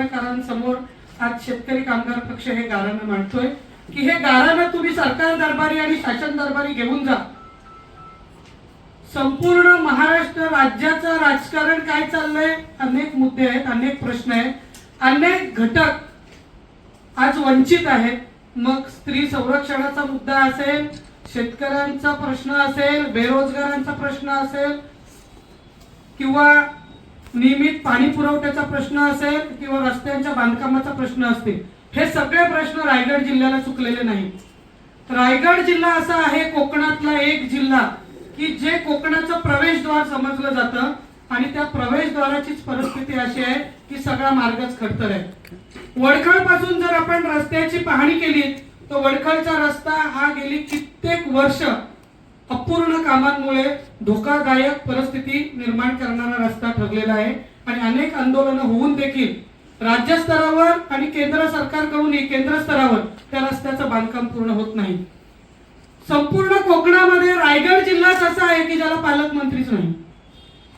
पत्रकारांसमोर आज शेतकरी कामगार पक्ष हे गारानं मांडतोय की हे गारानं तुम्ही सरकार दरबारी आणि शासन दरबारी घेऊन जा. संपूर्ण महाराष्ट्र राज्याचं राजकारण काय चाललंय? अनेक मुद्दे आहेत अनेक प्रश्न आहेत. अनेक घटक आज वंचित आहेत. मग स्त्री संरक्षणाचा मुद्दा असेल शेतकऱ्यांचा प्रश्न असेल बेरोजगारांचा प्रश्न असेल किंवा नियमित पाणी पुरवठ्याचा प्रश्न असेल किंवा रस्त्यांच्या बांधकामाचा प्रश्न असतील हे सगळे प्रश्न रायगड जिल्ह्याला चुकलेले नाही. रायगड जिल्हा असा आहे कोकणातला एक जिल्हा की जे कोकणाचं प्रवेशद्वार समजलं जातं आणि त्या प्रवेशद्वाराचीच परिस्थिती अशी आहे की सगळा मार्गच खडतर आहे. वडखळपासून जर आपण रस्त्याची पाहणी केली तर वडखळचा रस्ता हा गेली कित्येक वर्ष अपूर्ण कामांमुळे धोकादायक परिस्थिती निर्माण करणारा रस्ता ठरलेला आहे आणि अनेक आंदोलनं होऊन देखील राज्य स्तरावर आणि केंद्र सरकारकडूनही केंद्र स्तरावर त्या रस्त्याचं बांधकाम पूर्ण होत नाही. संपूर्ण कोकणामध्ये रायगड जिल्हाच असा आहे की ज्याला पालकमंत्रीच नाही.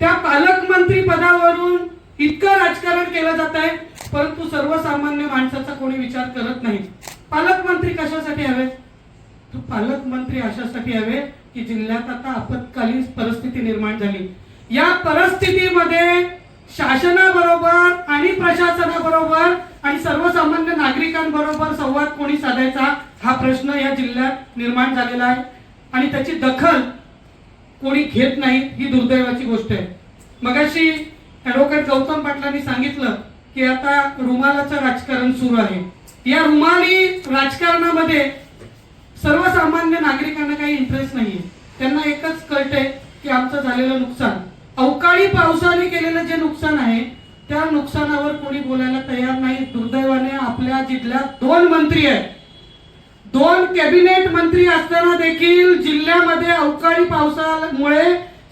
त्या पालकमंत्री पदावरून इतकं राजकारण केलं जात आहे परंतु सर्वसामान्य माणसाचा कोणी विचार करत नाही. पालकमंत्री कशासाठी हवेत? पालकमंत्री अशासाठी हवे की जिल्ह्यात आता आपत्कालीन परिस्थिती निर्माण झाली. या परिस्थितीमध्ये शासनाबरोबर आणि प्रशासनाबरोबर आणि सर्वसामान्य नागरिकांबरोबर संवाद कोणी साधायचा हा प्रश्न या जिल्ह्यात निर्माण झालेला आहे. आणि त्याची दखल कोणी घेत नाही ही दुर्दैवाची गोष्ट आहे. मगाशी ॲडव्होकेट गौतम पाटलांनी सांगितलं की आता रुमालाचं राजकारण सुरू आहे. या रुमाली राजकारणामध्ये सर्वसामान्य नागरिकांना काही इंटरेस्ट नाहीये. त्यांना एकच कळते की आमचं झालेलं नुकसान. अवकाळी पावसाने केलेलं जे नुकसान आहे त्या नुकसानावर कोणी बोलायला तयार नाही. दुर्दैवाने आपल्या जिल्ह्यात दोन मंत्री आहेत. दोन कॅबिनेट मंत्री असताना देखील जिल्ह्यामध्ये अवकाळी पावसामुळे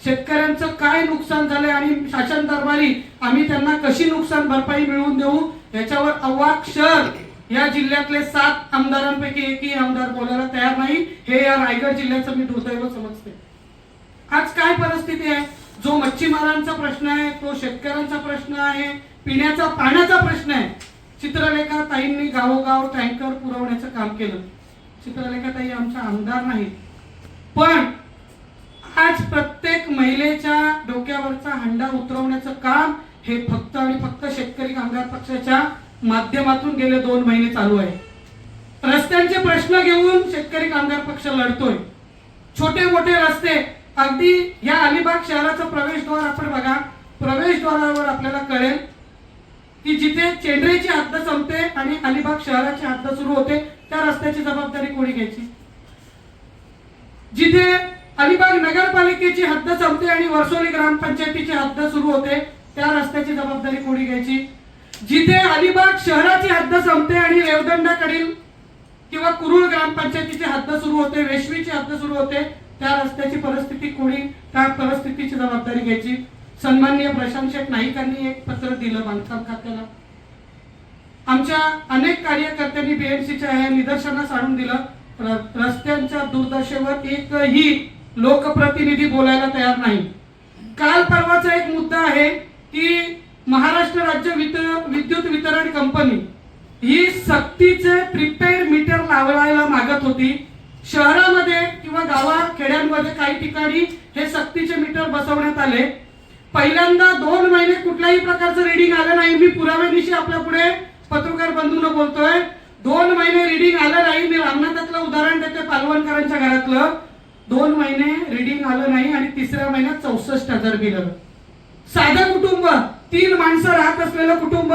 शेतकऱ्यांचं काय नुकसान झालंय आणि शासन दरबारी आम्ही त्यांना कशी नुकसान भरपाई मिळवून देऊ याच्यावर अवाक्षर या जिल्ह्यातले सात आमदारांपैकी एकही आमदार बोलायला तयार नाही हे या रायगड जिल्ह्याचं मी दुर्दैव समजते. आज काय परिस्थिती आहे? जो मच्छीमारांचा प्रश्न आहे तो शेतकऱ्यांचा प्रश्न आहे पिण्याचा पाण्याचा प्रश्न आहे. चित्रलेखा ताईंनी गावोगाव टँकर पुरवण्याचं काम केलं. चित्रलेखा ताई आमच्या आमदार नाही. पण आज प्रत्येक महिलेच्या डोक्यावरचा हंडा उतरवण्याचं काम हे फक्त आणि फक्त शेतकरी कामगार पक्षाच्या माध्यमातून गेले दोन महिने चालू आहे. रस्त्यांचे प्रश्न घेऊन शेतकरी कामगार पक्ष लढतोय. छोटे मोठे रस्ते अगदी या अलिबाग शहराचं प्रवेशद्वार आपण बघा. प्रवेशद्वारावर आपल्याला कळेल की जिथे चेंडरेची हद्द संपते आणि अलिबाग शहराची हद्द सुरू होते त्या रस्त्याची जबाबदारी कोणी घ्यायची? जिथे अलिबाग नगरपालिकेची हद्द संपते आणि वर्सोली ग्रामपंचायतीची हद्द सुरू होते त्या रस्त्याची जबाबदारी कोणी घ्यायची? जिथे अलिबाग शहराची हद्द संपते आणि रेवदंडाकडील किंवा कुरुळ ग्रामपंचायतीची हद्द सुरू होते वेशवीची हद्द सुरू होते त्या रस्त्याची परिस्थिती कोणी त्या परिस्थितीची जबाबदारी घ्यायची. सन्माननीय प्रशांत शेठ नाईकांनी एक पत्र दिलं बांधकाम खात्याला. आमच्या अनेक कार्यकर्त्यांनी बीएमसीच्या ह्या निदर्शनास आणून दिलं. रस्त्यांच्या दुर्दशेवर एकही लोकप्रतिनिधी बोलायला तयार नाही. काल परवाचा एक मुद्दा आहे की महाराष्ट्र राज्य विद्युत वितरण कंपनी ही सक्तीचे प्रीपेड मीटर लावायला मागत होती. शहरामध्ये किंवा गावात खेड्यांमध्ये काही ठिकाणी हे सक्तीचे मीटर बसवण्यात आले. पहिल्यांदा दोन महिने कुठल्याही प्रकारचं रिडिंग आलं नाही. मी पुराव्यानिशी आपल्या पुढे पत्रकार बंधून बोलतोय. दोन महिने रिडिंग आलं नाही. मी रामनाथातलं उदाहरण देते पालवणकरांच्या घरातलं. दोन महिने रिडिंग आलं नाही आणि तिसऱ्या महिन्यात चौसष्ट हजार बिल. साधं कुटुंब. तीन माणसं राहत असलेलं कुटुंब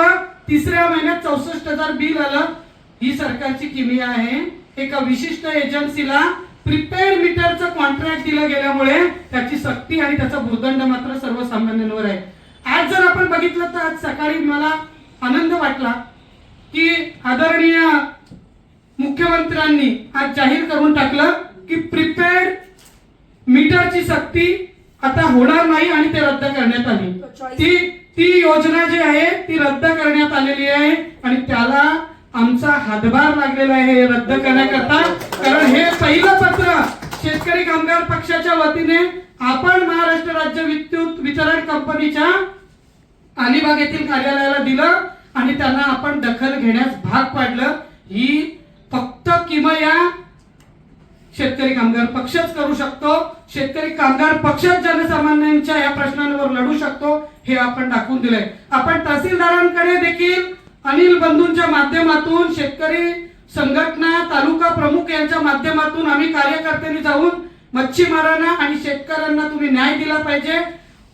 तिसऱ्या महिन्यात चौसष्ट हजार बिल आलं. ही सरकारची किमिया आहे. एका विशिष्ट एजन्सीला प्रीपेड मीटरचं कॉन्ट्रॅक्ट दिलं गेल्यामुळे त्याची सक्ती आणि त्याचा भूदंड मात्र सर्वसामान्यांवर आहे. आज जर आपण बघितलं तर आज सकाळी मला आनंद वाटला की आदरणीय मुख्यमंत्र्यांनी आज जाहीर करून टाकलं की प्रीपेड मीटरची सक्ती आता होणार नाही आणि ते रद्द करण्यात आली. ती ती योजना जी आहे ती रद्द करण्यात आलेली आहे आणि त्याला आमचा हातभार लागलेला आहे रद्द करण्याकरता. कारण हे पहिलं पत्र शेतकरी कामगार पक्षाच्या वतीने आपण महाराष्ट्र राज्य विद्युत वितरण कंपनीच्या अलिबाग येथील कार्यालयाला दिलं आणि त्यांना आपण दखल घेण्यास भाग पाडलं. ही फक्त किमया शेतकरी कामगार पक्षच करू शकतो. शेतकरी कामगार पक्षच जनसामान्यांच्या या प्रश्नांवर लढू शकतो हे आपण दाखवून दिलंय. आपण तहसीलदारांकडे देखील अनिल बंधूंच्या माध्यमातून शेतकरी संघटना तालुका प्रमुख यांच्या माध्यमातून आम्ही कार्यकर्त्यांनी जाऊन मच्छीमारांना आणि शेतकऱ्यांना तुम्ही न्याय दिला पाहिजे.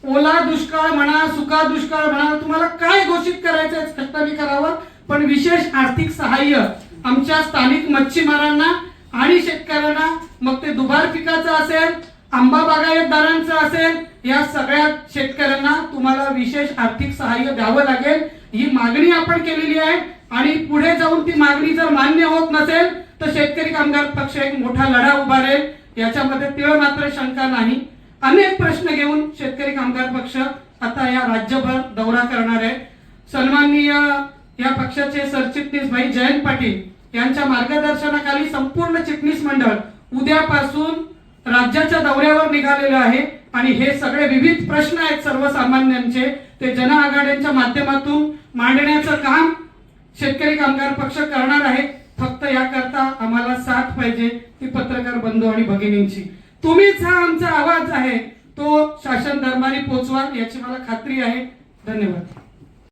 ओला दुष्काळ म्हणा सुका दुष्काळ म्हणा तुम्हाला काय घोषित करायचं आहे कष्टाने करावं. पण विशेष आर्थिक सहाय्य आमच्या स्थानिक मच्छीमारांना आणि शेतकऱ्यांना मग ते दुबार पिकाचं असेल आंबा बागायतदारांचं असेल या सगळ्या शेतकऱ्यांना तुम्हाला विशेष आर्थिक सहाय्य द्यावं लागेल. ही मागणी आपण केलेली आहे आणि पुढे जाऊन ती मागणी जर मान्य होत नसेल तर शेतकरी कामगार पक्ष एक मोठा लढा उभारेल. याच्यामध्ये तिळ मात्र शंका नाही. अनेक प्रश्न घेऊन शेतकरी कामगार पक्ष आता या राज्यभर दौरा करणार आहे. सन्माननीय या पक्षाचे सरचिटणीस भाई जयंत पाटील यांच्या मार्गदर्शनाखाली संपूर्ण चिटणीस मंडळ उद्यापासून राज्याच्या दौऱ्यावर निघालेलं आहे. आणि हे सगळे विविध प्रश्न आहेत सर्वसामान्यांचे. ते जन आघाड्यांच्या माध्यमातून मांडण्याचं काम शेतकरी कामगार पक्ष करणार आहे. फक्त याकरता आम्हाला साथ पाहिजे ती पत्रकार बंधू आणि भगिनींची. तुम्हीच हा आमचा आवाज आहे. तो शासन धर्माने पोचवा याची मला खात्री आहे. धन्यवाद.